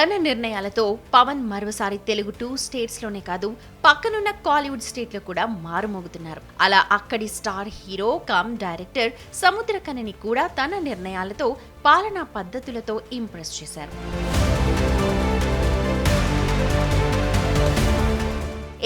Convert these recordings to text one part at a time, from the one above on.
తన నిర్ణయాలతో పవన్ మరోసారి తెలుగు టూ స్టేట్స్లోనే కాదు పక్కనున్న కాలీవుడ్ స్టేట్లో కూడా మారుమోగుతున్నారు. అలా అక్కడి star hero cum director Samuthirakani కూడా తన నిర్ణయాలతో పాలనా పద్ధతులతో ఇంప్రెస్ చేశారు.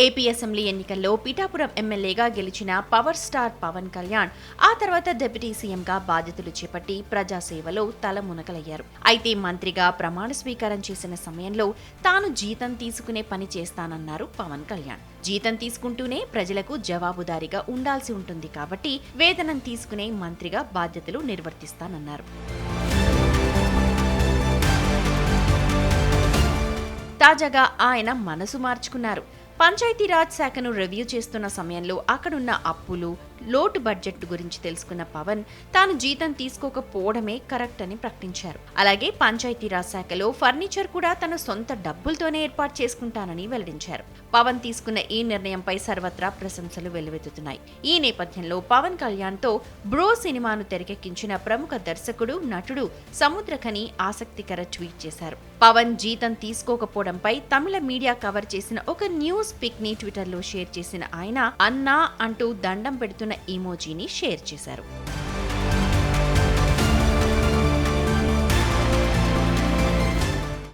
ఏపీ అసెంబ్లీ ఎన్నికల్లో పిఠాపురం ఎమ్మెల్యేగా గెలిచిన పవర్ స్టార్ పవన్ కళ్యాణ్ ఆ తర్వాత డిప్యూటీ సీఎంగా బాధ్యతలు చేపట్టి ప్రజాసేవలో తలమునకలయ్యారు అయితే మంత్రిగా ప్రమాణ స్వీకారం చేసిన సమయంలో తాను జీతం తీసుకునే పని చేస్తానన్నారు పవన్ కళ్యాణ్. జీతం తీసుకుంటూనే ప్రజలకు జవాబుదారీగా ఉండాల్సి ఉంటుంది కాబట్టి వేతనం తీసుకునే మంత్రిగా బాధ్యతలు నిర్వర్తిస్తానన్నారు. తాజాగా ఆయన మనసు మార్చుకున్నారు. పంచాయతీరాజ్ శాఖను రివ్యూ చేస్తున్న సమయంలో అక్కడున్న అప్పులు లోటు బడ్జెట్ గురించి తెలుసుకున్న పవన్ తాను జీతం తీసుకోకపోవడమే కరెక్ట్ అని ప్రకటించారు. అలాగే పంచాయతీరాజ్ శాఖలో ఫర్నిచర్ కూడా తన సొంత డబ్బులతోనే ఏర్పాటు చేసుకుంటానని వెల్లడించారు. పవన్ తీసుకున్న ఈ నిర్ణయంపై సర్వత్రా ప్రశంసలు వెల్లువెత్తుతున్నాయి. ఈ నేపథ్యంలో పవన్ కళ్యాణ్తో బ్రో సినిమాను తెరకెక్కించిన ప్రముఖ దర్శకుడు నటుడు సముద్రఖని ఆసక్తికర ట్వీట్ చేశారు. పవన్ జీతం తీసుకోకపోవడంపై తమిళ మీడియా కవర్ చేసిన ఒక న్యూస్ పిక్ని ట్విట్టర్లో షేర్ చేసిన ఆయన అన్నా అంటూ దండం పెడుతున్న ఇమోజీని షేర్ చేశారు.